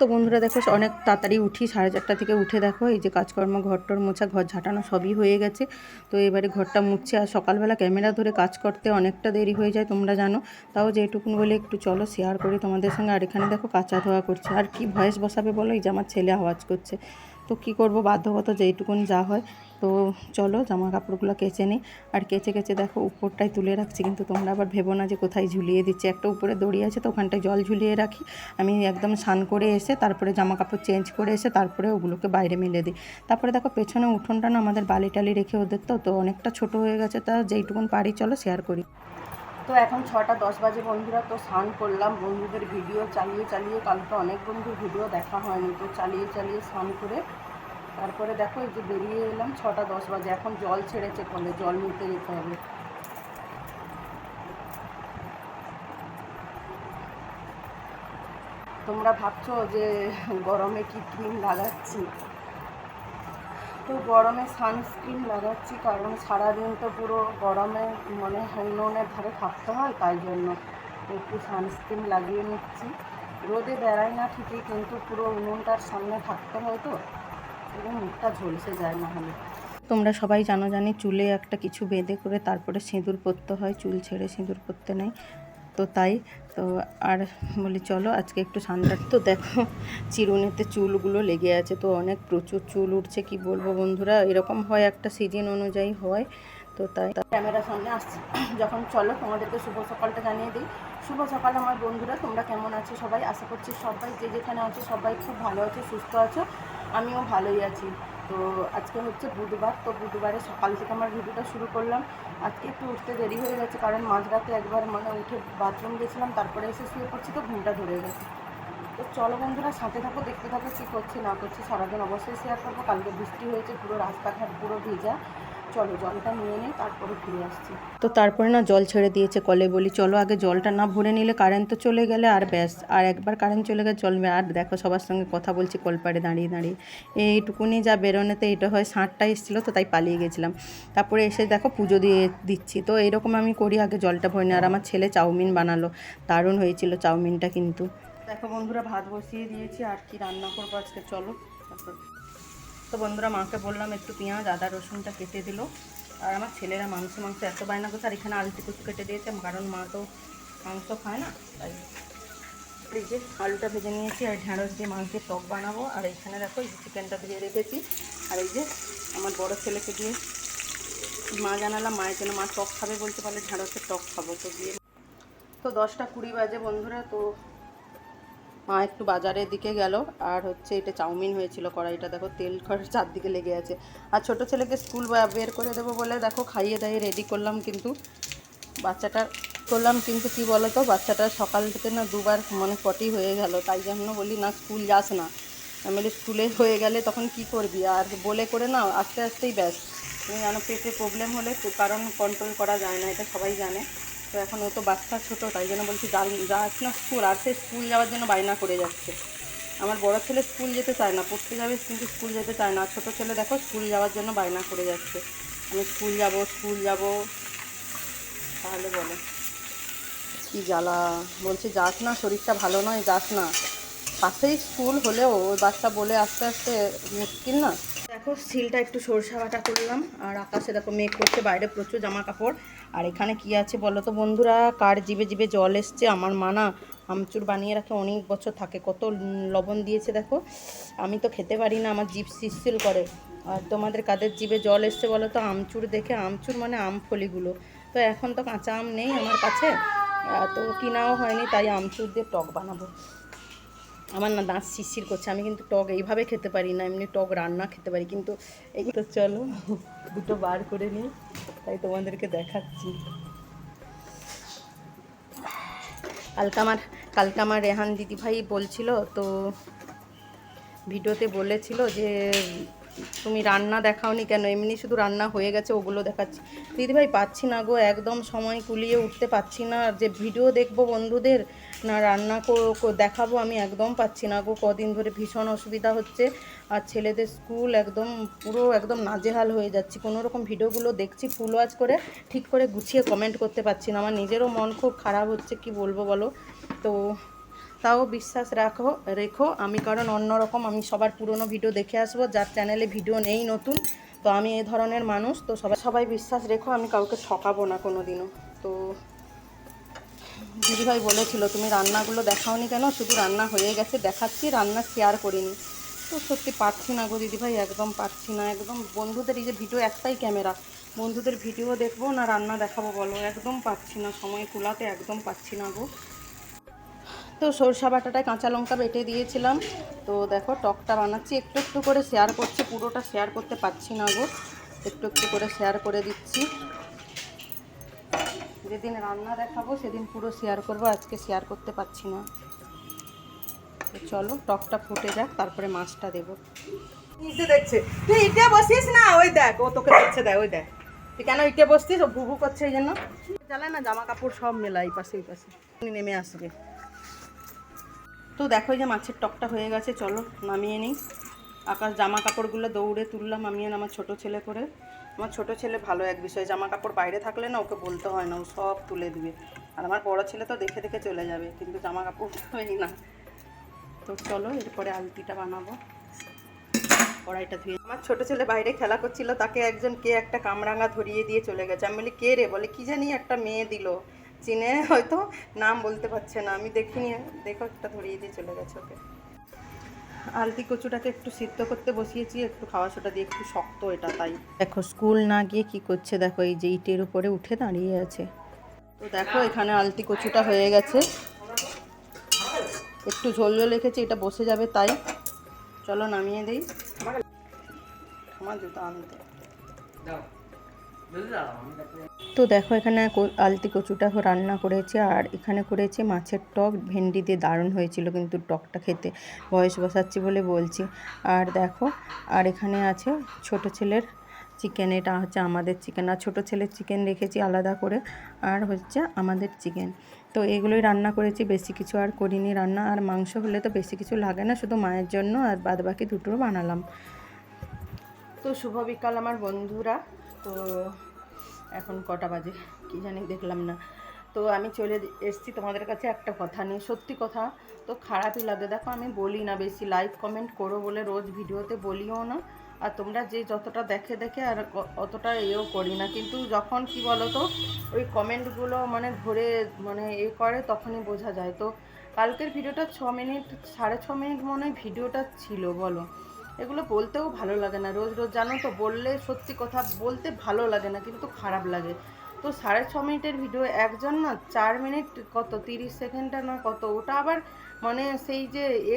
তো বন্ধুরা দেখো, অনেক তাড়াতাড়ি উঠি, সাড়ে চারটা থেকে উঠে দেখো, এই যে কাজকর্ম, ঘরটর মোছা, ঘর ঝাঁটানো সবই হয়ে গেছে। তো এবারে ঘরটা মুছছে, আর সকালবেলা ক্যামেরা ধরে কাজ করতে অনেকটা দেরি হয়ে যায়, তোমরা জানো। তাও যেটুকুন বলে একটু চলো শেয়ার করি তোমাদের সঙ্গে। আর এখানে দেখো কাঁচা ধোয়া করছে। আর কি ভয়েস বসাবে বলো? এই যে আমার ছেলে আওয়াজ করছে। তো কি করব? বাধ্যগত যেইটুকুন যা হয়। তো চলো জামা কাপড়গুলো কেচে নিই। আর কেচে কেচে দেখো উপরটাই তুলে রাখছি, কিন্তু তোমরা আবার ভেবো না যে কোথায় ঝুলিয়ে দিচ্ছে। একটা উপরে দড়ি আছে তো ওখানটায় জল ঝুলিয়ে রাখি। আমি একদম স্নান করে এসে তারপরে জামা কাপড় চেঞ্জ করে এসে তারপরে ওগুলোকে বাইরে মেলে দিই। তারপরে দেখো পেছনে উঠোনটা না আমাদের বালি টালি রেখে ওদের তো তো অনেকটা ছোট হয়ে গেছে, তা যেইটুকুন পারি চলো শেয়ার করি। তো এখন ছটা দশ বাজে বন্ধুরা, তো স্নান করলাম। বন্ধুদের ভিডিও চালিয়ে চালিয়ে কালকে অনেক বন্ধুর ভিডিও দেখা হয়নি, তো চালিয়ে চালিয়ে স্নান করে তারপরে দেখো এই যে বেরিয়ে এলাম, ছটা দশ বাজে। এখন জল ছেড়েছে কলে, জল নিতে যেতে হবে। তোমরা ভাবছ যে গরমে কি ক্রিম লাগাচ্ছি? তো গরমে সানস্ক্রিন লাগাচ্ছি, কারণ সারাদিন তো পুরো গরমে মানে উনুনের ধারে থাকতে হয়, তাই জন্য একটু সানস্ক্রিন লাগিয়ে নিচ্ছি। রোদে বেড়াই না ঠিকই, কিন্তু পুরো উনুনটার সামনে থাকতে হয় তো। এবং মুখটা ঝলসে যায় না হলে। তোমরা সবাই জানো জানি চুলে একটা কিছু বেঁধে করে তারপরে সিঁদুর পরতে হয় চুল ছেড়ে সিঁদুর পরতে নেই। তো তাই তো আর বলি চলো আজকে একটু ঠান্ডার তো দেখো চিরুনিতে চুলগুলো লেগে আছে তো অনেক প্রচুর চুল উঠছে কি বলব বন্ধুরা? এরকম হয় একটা সিজন অনুযায়ী হয় তো তাই। ক্যামেরার সামনে আসছি। যখন চলো তোমাদেরকে শুভ সকালটা জানিয়ে দিই। শুভ সকাল আমার বন্ধুরা তোমরা কেমন আছো সবাই? আশা করছি সবাই যে যেখানে আছো সবাই খুব ভালো আছো সুস্থ আছো। আমিও ভালোই আছি। তো আজকে হচ্ছে বুধবার, তো বুধবারে সকাল থেকে আমার ভিডিওটা শুরু করলাম। আজকে একটু উঠতে দেরি হয়ে গেছে কারণ মাঝরাতে একবার মানে উঠে বাথরুম গেছিলাম, তারপরে এসে শুয়ে পড়ছি তো ঘুমটা ধরে গেছে। তো চলো বন্ধুরা, সাথে থাকো, দেখতে থাকো কী করছে না করছে, সারাদিন অবশ্যই শেয়ার করব। কালকে বৃষ্টি হয়েছে, পুরো রাস্তাঘাট পুরো ভেজা। চলো জলটা নিয়ে নিই তারপরে ফিরে আসছি। তো তারপরে না জল ছেড়ে দিয়েছে কলে বলি চলো আগে জলটা না ভরে নিলে কারেন্ট তো চলে গেলে আর ব্যাস আর একবার কারেন্ট চলে গেলে চলবে আর দেখো সবার সঙ্গে কথা বলছি কলপাড়ে দাঁড়িয়ে দাঁড়িয়ে। এইটুকুনি যা বেরোনোতে এটা হয় ষাঁটটা এসেছিল তো তাই পালিয়ে গেছিলাম। তারপরে এসে দেখো পুজো দিয়ে দিচ্ছি। তো এরকম আমি করি আগে জলটা ভরে আর আমার ছেলে চাউমিন বানালো দারুণ হয়েছিল চাউমিনটা কিন্তু। দেখো বন্ধুরা ভাত বসিয়ে দিয়েছি আর কি রান্না করব আজকে চলো। তারপর তো বন্ধুরা, মাকে বললাম একটু পেঁয়াজ, আদা, রসুনটা কেটে দিল। আর আমার ছেলেরা মাংস মাংস এত বায়না করছে, আর এখানে আলু কুচু কেটে দিয়েছে, কারণ মা তো মাংস খায় না, তাই। যে আলুটা ভেজে নিয়েছি, আর ঢ্যাঁড়স দিয়ে মাংসের টক বানাবো। আর এখানে দেখো, এই চিকেনটা ভেজে রেখেছি। আর এই যে আমার বড় ছেলেকে দিয়ে মা জানালাম মায়ের জন্য মা টক খাবে বলতে পারলে ঢ্যাঁড়সের টক খাব। তো দিয়ে তো দশটা কুড়ি বাজে বন্ধুরা, তো মা একটু বাজারের দিকে গেল, আর হচ্ছে এটা চাউমিন হয়েছিল কড়াইটা, দেখো তেল খরচ চারদিকে লেগে আছে। আর ছোট ছেলেকে স্কুল বের করে দেবো বলে, দেখো খাইয়ে দাইয়ে রেডি করলাম কিন্তু বাচ্চাটার করলাম কিন্তু কি বলো তো বাচ্চাটা সকাল থেকে না দুবার মানে পটি হয়ে গেল, তাই জন্য বলি না স্কুল যাস না। আমি স্কুলে হয়ে গেলে তখন কি করবি? আর বলে করে না, আস্তে আস্তেই ব্যাস। তুমি জানো পেটে প্রবলেম হলে কারণ কন্ট্রোল করা যায় না, এটা সবাই জানে। তো এখন ও তো বাচ্চা ছোটো, তাই জন্য বলছি যা যাস না স্কুল, আর সে স্কুল যাওয়ার জন্য বায়না করে যাচ্ছে। আমার বড় ছেলে স্কুল যেতে চায় না, পড়তে যাবে কিন্তু স্কুল যেতে চায় না। ছোটো ছেলে দেখো স্কুল যাওয়ার জন্য বায়না করে যাচ্ছে। আমি স্কুল যাব স্কুল যাব। তাহলে বলো। কি জ্বালা। বলছে, যাস না, শরীরটা ভালো নয়, যাস না। পাশেই স্কুল হলেও ওই বাচ্চা বলে আস্তে আস্তে মুশকিল না? দেখো, সিলটা একটু সরষা বাটা করলাম, আর আকাশে দেখো মেঘ করছে, বাইরে প্রচুর জামা কাপড় আর এখানে কি আছে বলো তো বন্ধুরা? কার জিবে জিবে জল এসছে? আমার মানা আমচুর বানিয়ে রাখে, অনেক বছর থাকে। কত লবণ দিয়েছে দেখো। আমি তো খেতে পারি না, আমার জিভ শিরশিল করে। আর তোমাদের কাদের জিভে জল এসছে বলো তো? আমচুর দেখে, আমচুর মানে আম ফলিগুলো। তো এখন তো কাঁচা আম নেই আমার কাছে তো কিনাও হয়নি, তাই আমচুর দিয়ে টক বানাবো। আমার না দাঁত শিরশির করছে, আমি কিন্তু টক এইভাবে খেতে পারি না, এমনি টক রান্না খেতে পারি, কিন্তু এই তো চলো, দুটো বার করে নিই, তাই তোমাদেরকে দেখাচ্ছি। কালকে আমার কালকে আমার রেহান দিদিভাই বলছিল, তো ভিডিওতে বলেছিল যে তুমি রান্না দেখাওনি কেন? এমনি শুধু রান্না হয়ে গেছে, ওগুলো দেখাচ্ছি। দিদিভাই, পাচ্ছি না গো, একদম সময় কুলিয়ে উঠতে পারছি না। আর যে ভিডিও দেখব বন্ধুদের, না রান্না দেখাবো আমি একদম পাচ্ছি না গো। কদিন ধরে ভীষণ অসুবিধা হচ্ছে, আর ছেলেদের স্কুল একদম পুরো একদম নাজেহাল হয়ে যাচ্ছি। কোনো রকম ভিডিওগুলো দেখছি ফুল ওয়াচ করে, ঠিক করে গুছিয়ে কমেন্ট করতে পারছি না। আমার নিজেরও মন খুব খারাপ হচ্ছে, কি বলব বলো? তো তাও বিশ্বাস রাখো, রেখো। আমি কারণ অন্যরকম, আমি সবার পুরনো ভিডিও দেখে আসব, যার চ্যানেলে ভিডিও নেই নতুন। তো আমি এ ধরনের মানুষ, তো সবাই সবাই বিশ্বাস রেখো, আমি কাউকে ঠকাবো না কোনো দিনও তো দিদিভাই বলেছিল, তুমি রান্নাগুলো দেখাওনি কেন? শুধু রান্না হয়ে গেছে, দেখাচ্ছি, রান্না শেয়ার করিনি। তো সত্যি পারছি না গো দিদিভাই একদম পারছি না, একদম বন্ধুদের এই যে ভিডিও একটাই ক্যামেরা বন্ধুদের ভিডিও দেখব না রান্না দেখাবো বলো, একদম পাচ্ছি না, সময় কুলাতে একদম পাচ্ছি না গো। তো সরষা বাটাটায় কাঁচা লঙ্কা বেটে দিয়েছিলাম। তো দেখো, টকটা বানাচ্ছি। একটু একটু করে শেয়ার করছি। পুরোটা শেয়ার করতে পারছি না গো। একটু একটু করে শেয়ার করে দিচ্ছি। যেদিন রান্না দেখাবো, সেদিন পুরো শেয়ার করব। আজকে শেয়ার করতে পারছি না। চলো, টকটা ফুটে যাক, তারপরে মাছটা দেবো। দেখছে, তুই ইটে বসিস না? ওই দেখ, ও তোকে দেখছে, দেখ, ওই দেখ। তুই কেন ইটে বসছিস? ও ভুভু করছে এই জন্য। জ্বালায় না, জামা কাপড় সব মেলা এই পাশে এই পাশে। নেমে আসবে। তো দেখো যে মাছের টকটা হয়ে গেছে, চলো নামিয়ে নিই। আকাশ জামা কাপড়গুলো দৌড়ে তুললাম আমি আর আমার ছোটো ছেলে করে। আমার ছোটো ছেলে ভালো এক বিষয় জামা কাপড় বাইরে থাকলে না ওকে বলতে হয় না, ও সব তুলে দিবে। আর আমার বড় ছেলে তো দেখে দেখে চলে যাবে, কিন্তু জামা কাপড় হয় না। তো চলো এরপরে আলতিটা বানাবো। কড়াইটা ধুয়ে আমার ছোট ছেলে বাইরে খেলা করছিল, তাকে একজন কে একটা কামরাঙা ধরিয়ে দিয়ে চলে গেছে। আমি বলি, কে রে? বলে, কি জানি একটা মেয়ে দিল। চিনে হয়তো নাম বলতে পারছে না আমি দেখিনি। দেখো একটা ধরিয়ে দিয়ে চলে গেছে ওকে। আলতি কচুটাকে একটু সিদ্ধ করতে বসিয়েছি একটু খাওয়া সোটা দিয়ে একটু শক্ত এটা তাই। দেখো স্কুল না গিয়ে কি করছে দেখো এই যে ইটের উপরে উঠে দাঁড়িয়ে আছে। তো দেখো এখানে আলতি কচুটা হয়ে গেছে। একটু ঝোল ঝোল রেখেছি এটা বসে যাবে তাই। চলো নামিয়ে দিই। আমার জুতো আনতে। তো দেখো এখানে আলতি কচুটা রান্না করেছে আর এখানে করেছে মাছের টক, ভেন্ডি দিয়ে দারুণ হয়েছিল কিন্তু টকটা খেতে। বয়স বসাচ্ছি বলে বলছি। আর দেখো, আর এখানে আছে ছোট ছেলের চিকেন, এটা হচ্ছে আমাদের চিকেন। আর ছোটো ছেলের চিকেন রেখেছি আলাদা করে, আর হচ্ছে আমাদের চিকেন। তো এগুলোই রান্না করেছি, বেশি কিছু আর করিনি রান্না। আর মাংস হলে তো বেশি কিছু লাগে না, শুধু মায়ের জন্য আর বাদ বাকি দুটো বানালাম। তো শুভ বিকাল আমার বন্ধুরা। তো এখন কটা বাজে, কি জানি, দেখলাম না। তো আমি চলে এসেছি তোমাদের কাছে একটা কথা নিয়ে। সত্যি কথা, তো খারাপই লাগে। দেখো, আমি বলি না বেশি লাইক কমেন্ট করো বলে রোজ ভিডিওতে বলিও না। আর তোমরা যে যতটা দেখে দেখে আর অতটা এও করি না। কিন্তু যখন, কি বলো তো ওই কমেন্টগুলো মানে ধরে মানে এ করে, তখনই বোঝা যায়। তো কালকের ভিডিওটা ছ মিনিট, সাড়ে ছ মিনিট মনে ভিডিওটা ছিল, বলো। এগুলো বলতেও ভালো লাগে না। রোজ রোজ জানো তো, বললে সত্যি কথা বলতে ভালো লাগে না, কিন্তু খারাপ লাগে। তো সাড়ে ছ মিনিটের ভিডিও একজন না চার মিনিট কত, তিরিশ সেকেন্ডটা না কত, ওটা আবার মানে সেই যে এ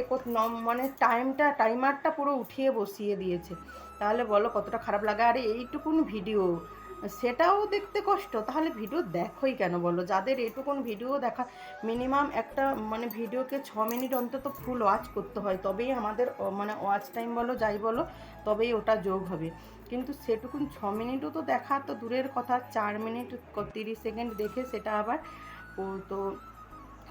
মানে টাইমটা টাইমারটা পুরো উঠিয়ে বসিয়ে দিয়েছে। তাহলে বলো কতটা খারাপ লাগে। আর এইটুকুন ভিডিও সেটাও দেখতে কষ্ট। তাহলে ভিডিও দেখোই কেন বলো? যাদের এটুকুন ভিডিও দেখা মিনিমাম একটা মানে ভিডিওকে ছ মিনিট অন্তত ফুল ওয়াচ করতে হয়, তবেই আমাদের মানে ওয়াচ টাইম বলো, যাই বলো, তবেই ওটা যোগ হবে। কিন্তু সেটুকুন ছ মিনিটও তো দেখা তো দূরের কথা, চার মিনিট তিরিশ সেকেন্ড দেখে সেটা আবার তো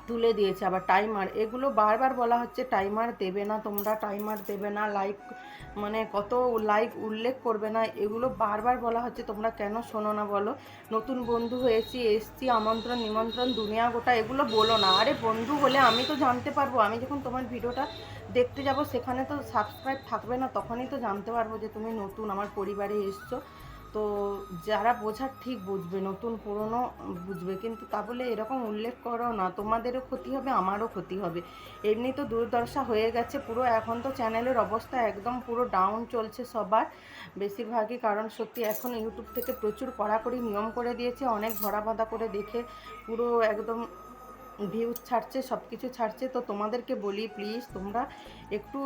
তুলে দিয়েছে আবার টাইমার এগুলো বারবার বলা হচ্ছে টাইমার দেবে না, তোমরা টাইমার দেবে না লাইক মানে কত লাইক উল্লেখ করবে না, এগুলো বারবার বলা হচ্ছে, তোমরা কেন শোনো না বলো। নতুন বন্ধু হয়েছি, এসছি, আমন্ত্রণ, নিমন্ত্রণ, দুনিয়া গোটা, এগুলো বলো না। আরে বন্ধু হলে আমি তো জানতে পারব, আমি যখন তোমার ভিডিওটা দেখতে যাব, সেখানে তো সাবস্ক্রাইব থাকবে না, তখনই তো জানতে পারব যে তুমি নতুন, আমার পরিবারে এসছো। তো যারা বোঝার ঠিক বুঝবে, নতুন, পুরনো বুঝবে। কিন্তু তা বলে এরকম উল্লেখ করো না, তোমাদেরও ক্ষতি হবে, আমারও ক্ষতি হবে। এমনি তো দুর্দশা হয়ে গেছে পুরো, এখন তো চ্যানেলের অবস্থা একদম পুরো ডাউন চলছে সবার বেশিরভাগই। কারণ সত্যি এখন ইউটিউব থেকে প্রচুর কড়াকড়ি নিয়ম করে দিয়েছে, অনেক ধরা বাঁধা করে দেখে পুরো একদম ভিউজ ছাড়ছে সব কিছু ছাড়ছে, তো তোমাদেরকে বলি প্লিজ তোমরা একটু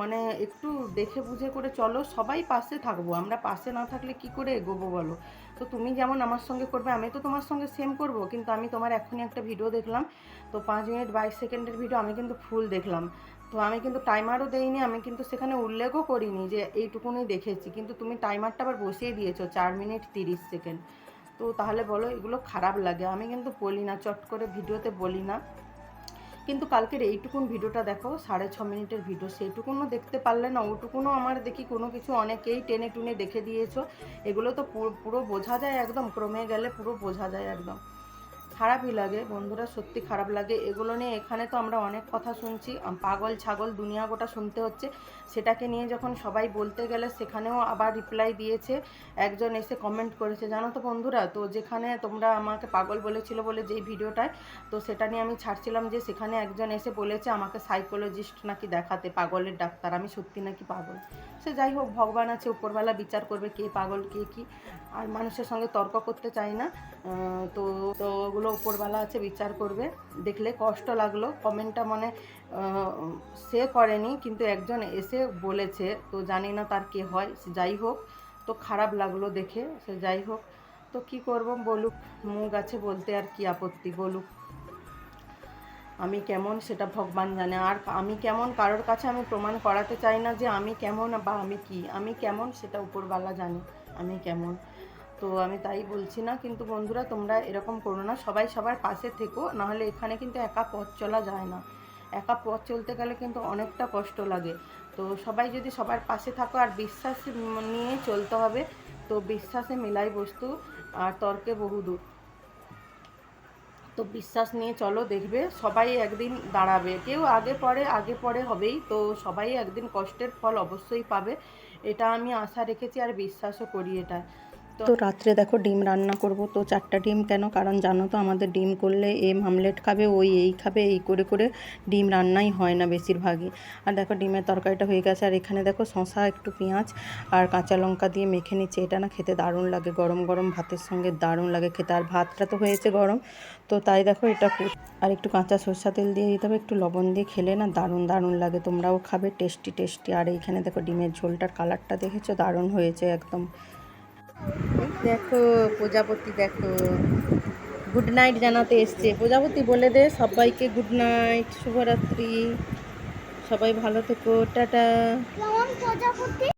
মানে একটু দেখে বুঝে করে চলো, সবাই পাশে থাকব। আমরা পাশে না থাকলে কি করে এগোবো বলো? তো তুমি যেমন আমার সঙ্গে করবে, আমি তো তোমার সঙ্গে সেম করব, কিন্তু আমি তোমার এখনই একটা ভিডিও দেখলাম। তো পাঁচ মিনিট বাইশ সেকেন্ডের ভিডিও আমি কিন্তু ফুল দেখলাম। তো আমি কিন্তু টাইমারও দেইনি, আমি কিন্তু সেখানে উল্লেখও করিনি যে এইটুকুনি দেখেছি। কিন্তু তুমি টাইমারটা আবার বসিয়ে দিয়েছ, চার মিনিট তিরিশ সেকেন্ড। তো তাহলে বলো, এগুলো খারাপ লাগে। আমি কিন্তু বলি না, চট করে ভিডিওতে বলি না। কিন্তু কালকের এইটুকুন ভিডিওটা দেখো, সাড়ে ছ মিনিটের ভিডিও, সেইটুকুনও দেখতে পারলে না, ওটুকুনও আমার দেখি কোনো কিছু অনেকেই টেনে টুনে দেখে দিয়েছ। এগুলো তো পুরো বোঝা যায় একদম, ক্রমে গেলে পুরো বোঝা যায় একদম। খারাপই লাগে, বন্ধুরা সত্যি খারাপ লাগে। এগুলো নিয়ে এখানে তো আমরা অনেক কথা শুনছি। পাগল, ছাগল, দুনিয়া গোটা শুনতে হচ্ছে। সেটাকে নিয়ে যখন সবাই বলতে গেলে সেখানেও আবার রিপ্লাই দিয়েছে। একজন এসে কমেন্ট করেছে। জানো তো বন্ধুরা, তো যেখানে তোমরা আমাকে পাগল বলেছিল বলে যেই ভিডিওটায়, তো সেটা নিয়ে আমি ছাড়ছিলাম যে সেখানে একজন এসে বলেছে আমাকে সাইকোলজিস্ট নাকি দেখাতে, পাগলের ডাক্তার। আমি সত্যি নাকি পাগল? সে যাই হোক, ভগবান আছে উপরবেলা বিচার করবে কে পাগল, কে কি। আর মানুষের সঙ্গে তর্ক করতে চাই না। তো তো ওগুলো উপরবেলা আছে, বিচার করবে। দেখলে কষ্ট লাগল। কমেন্টটা মানে সে করেনি, কিন্তু একজন এসে বলেছে। তো জানি না তার কে হয় যাই হোক। তো খারাপ লাগল দেখে, সে যাই হোক। তো কি করব? বলুক, মুখ আছে বলতে আর কি আপত্তি, বলুক। আমি কেমন সেটা ভগবান জানে। আর আমি কেমন কারোর কাছে আমি প্রমাণ করাতে চাই না যে আমি কেমন বা আমি কি। আমি কেমন সেটা উপরবালা জানি। আমি কেমন। তো আমি তাই বলছি না, কিন্তু বন্ধুরা তোমরা এরকম করো না, সবাই সবার পাশে থেকো, নাহলে এখানে কিন্তু একা পথ চলা যায় না। একা পথ চলতে গেলে কিন্তু অনেকটা কষ্ট লাগে। তো সবাই যদি সবার পাশে থাকো, আর বিশ্বাস নিয়ে চলতে হবে, তো বিশ্বাসে মেলাই বস্তু আর তর্কে বহুদূর তো বিশ্বাস নিয়ে চলো, দেখবে সবাই একদিন দাঁড়াবে। কেউ আগে পরে আগে পরে হবেই, তো সবাই একদিন কষ্টের ফল অবশ্যই পাবে। এটা আমি আশা রেখেছি আর বিশ্বাসও করি এটা তো রাত্রে দেখো ডিম রান্না করব, তো চারটা ডিম কেন? কারণ জানো তো আমাদের ডিম করলে এ মামলেট খাবে, ওই এই খাবে, এই করে করে ডিম রান্নাই হয় না বেশিরভাগই। আর দেখো ডিমের তরকারিটা হয়ে গেছে, আর এখানে দেখো শশা একটু পেঁয়াজ আর কাঁচা লঙ্কা দিয়ে মেখে নিচ্ছে। এটা না খেতে দারুণ লাগে, গরম গরম ভাতের সঙ্গে দারুণ লাগে খেতে। আর ভাতটা তো হয়েছে গরম, তো তাই দেখো এটা আর একটু কাঁচা সরষা তেল দিয়ে দিতে হবে, একটু লবণ দিয়ে খেলে না দারুণ দারুণ লাগে। তোমরাও খাবে, টেস্টি টেস্টি। আর এইখানে দেখো ডিমের ঝোলটার কালারটা দেখেছ? দারুণ হয়েছে একদম। দেখো, প্রজাপতি দেখো। গুড নাইট জানাতে এসছে। প্রজাপতি বলে দে, সবাইকে গুড নাইট শুভরাত্রি। সবাই ভালো থেকো, টাটা।